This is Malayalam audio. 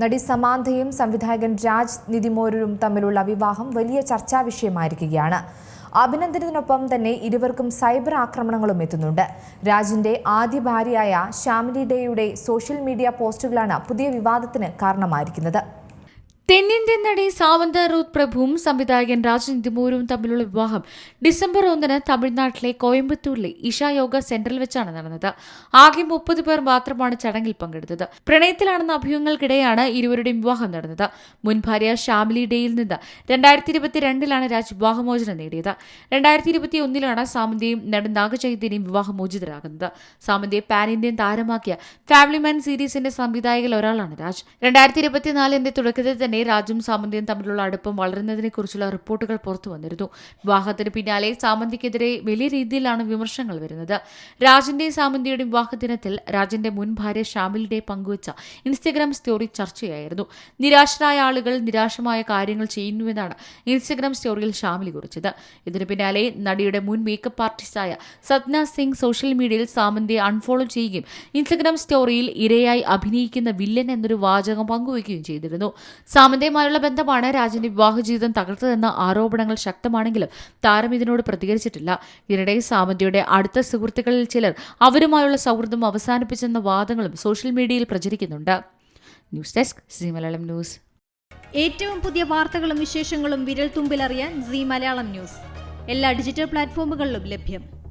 നടി സമാന്തയും സംവിധായകൻ രാജ് നിതിമോരും തമ്മിലുള്ള വിവാഹം വലിയ ചർച്ചാ വിഷയമായിരിക്കുകയാണ്. അഭിനന്ദനത്തിനൊപ്പം തന്നെ ഇരുവർക്കും സൈബർ ആക്രമണങ്ങളും എത്തുന്നുണ്ട്. രാജിന്റെ ആദ്യ ഭാര്യയായ ശ്യാമിലി ഡേയുടെ സോഷ്യൽ മീഡിയ പോസ്റ്റുകളാണ് പുതിയ വിവാദത്തിന് കാരണമായിരിക്കുന്നത്. തെന്നിന്ത്യൻ നടി സാവന്ത റൂത്ത് പ്രഭുവും സംവിധായകൻ രാജൻ തിമൂരും തമ്മിലുള്ള വിവാഹം ഡിസംബർ ഒന്നിന് തമിഴ്നാട്ടിലെ കോയമ്പത്തൂരിലെ ഇഷ യോഗ സെന്ററിൽ വെച്ചാണ് നടന്നത്. ആകെ മുപ്പത് പേർ മാത്രമാണ് ചടങ്ങിൽ പങ്കെടുത്തത്. പ്രണയത്തിലാണെന്ന അഭ്യൂഹങ്ങൾക്കിടെയാണ് ഇരുവരുടെയും വിവാഹം നടന്നത്. മുൻ ഭാര്യ ഷാമിലി ഡേയിൽ നിന്ന് രണ്ടായിരത്തി ഇരുപത്തിരണ്ടിലാണ് രാജ് വിവാഹമോചനം നേടിയത്. രണ്ടായിരത്തി ഇരുപത്തി ഒന്നിലാണ് സാമന്തയും നടൻ നാഗചൈതന്യയും വിവാഹമോചിതരാകുന്നത്. സാമന്തയെ പാൻ ഇന്ത്യൻ താരമാക്കിയ ഫാമിലി മാൻ സീരീസിന്റെ സംവിധായകൽ ഒരാളാണ് രാജ്. രണ്ടായിരത്തി ഇരുപത്തിനാലിന്റെ തുടക്കത്തിൽ തന്നെ രാജും സാമന്തിയും തമ്മിലുള്ള അടുപ്പം വളരുന്നതിനെക്കുറിച്ചുള്ള റിപ്പോർട്ടുകൾ പുറത്തു വന്നിരുന്നു. വിവാഹത്തിന് പിന്നാലെ സാമന്തിക്കെതിരെ വലിയ രീതിയിലാണ് വിമർശനങ്ങൾ വരുന്നത്. രാജിന്റെയും സാമന്തിയുടെയും വിവാഹ ദിനത്തിൽ രാജന്റെ മുൻ ഭാര്യ ഷാമിലിന്റെ പങ്കുവച്ച ഇൻസ്റ്റഗ്രാം സ്റ്റോറി ചർച്ചയായിരുന്നു. നിരാശരായ ആളുകൾ നിരാശമായ കാര്യങ്ങൾ ചെയ്യുന്നുവെന്നാണ് ഇൻസ്റ്റഗ്രാം സ്റ്റോറിയിൽ ഷാമിലി കുറിച്ചത്. ഇതിന് പിന്നാലെ നടിയുടെ മുൻ മേക്കപ്പ് ആർട്ടിസ്റ്റായ സത്ന സിംഗ് സോഷ്യൽ മീഡിയയിൽ സാമന്തിയെ അൺഫോളോ ചെയ്യുകയും ഇൻസ്റ്റഗ്രാം സ്റ്റോറിയിൽ ഇരയായി അഭിനയിക്കുന്ന വില്ലൻ എന്നൊരു വാചകം പങ്കുവയ്ക്കുകയും ചെയ്തിരുന്നു. സാമന്തയുമായുള്ള ബന്ധമാണ് രാജന്റെ വിവാഹ ജീവിതം തകർത്തതെന്ന ആരോപണങ്ങൾ ശക്തമാണെങ്കിലും താരം ഇതിനോട് പ്രതികരിച്ചിട്ടില്ല. ഇതിനിടെ സാമന്തയുടെ അടുത്ത സുഹൃത്തുക്കളിൽ ചിലർ അവരുമായുള്ള സൗഹൃദം അവസാനിപ്പിച്ചെന്ന വാദങ്ങളും സോഷ്യൽ മീഡിയയിൽ പ്രചരിക്കുന്നുണ്ട്. News desk C Malayalam news. ഏറ്റവും പുതിയ വാർത്തകളും വിശേഷങ്ങളും വിരൽ തുമ്പിലറിയാൻ സി മലയാളം ന്യൂസ്. എല്ലാ ഡിജിറ്റൽ പ്ലാറ്റ്ഫോമുകളിലും ലഭ്യം.